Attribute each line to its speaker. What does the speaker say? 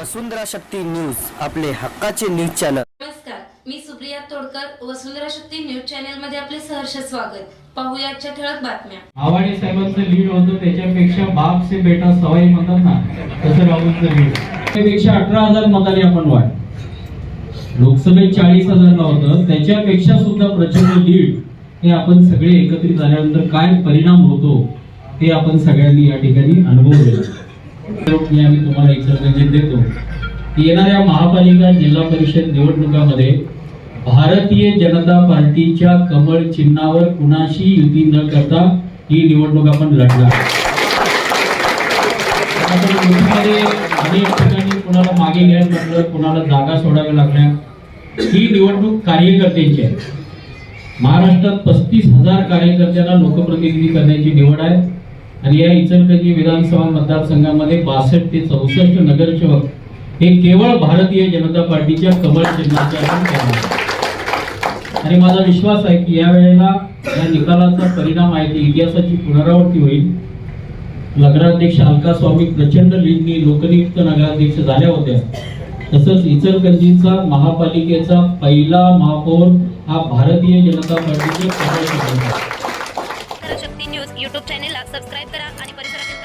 Speaker 1: वसुंधरा Shakti news आपले हक्काचे news channel.
Speaker 2: नमस्कार मी सुप्रिया तोडकर वसुंधरा शक्ती न्यूज चॅनलमध्ये आपले सहर्ष स्वागत. पाहूया आजच्या ठळक बातम्या.
Speaker 3: आव्हाडे साहेबांचं लीड होतं त्याच्यापेक्षा बाप से बेटा सवाई म्हणतात ना तसं राहुलचं लीड त्यापेक्षा अठरा हजार मतांनी आपण वाढ. लोकसभेत चाळीस हजारला होतं त्याच्यापेक्षा सुद्धा प्रचंड लीड हे आपण सगळे एकत्रित झाल्यानंतर काय परिणाम होतो ते आपण सगळ्यांनी या ठिकाणी अनुभवलेलं मी आम्ही तुम्हाला इचलकरंजीत देतो. येणाऱ्या महापालिका जिल्हा परिषद निवडणुकामध्ये भारतीय जनता पार्टीच्या कमळ चिन्हावर कुणाशी युती न करता ही निवडणूक आपण लढणार. अनेक ठिकाणी कुणाला मागे घ्यायला म्हटलं कुणाला जागा सोडाव्या लागल्या. ही निवडणूक कार्यकर्त्यांची आहे. महाराष्ट्रात पस्तीस हजार कार्यकर्त्यांना लोकप्रतिनिधी करण्याची निवड आहे. आणि या इचलकरंजी विधानसभा मतदारसंघामध्ये बासष्ट ते चौसष्ट नगरसेवक हे केवळ भारतीय जनता पार्टीच्या कमळ चिन्हाच्या आणि माझा विश्वास आहे की या वेळेला या निकालाचा परिणाम आहे की इतिहासाची पुनरावृत्ती होईल. नगराध्यक्ष अलका स्वामी प्रचंड लीडनी लोकनियुक्त नगराध्यक्ष झाल्या होत्या. तसंच इचलकरंजीचा महापालिकेचा पहिला महापौर हा भारतीय जनता पार्टीचे कमळ
Speaker 4: शक्ती न्यूज यूट्यूब चॅनेलला सबस्क्राईब करा आणि परिसरातील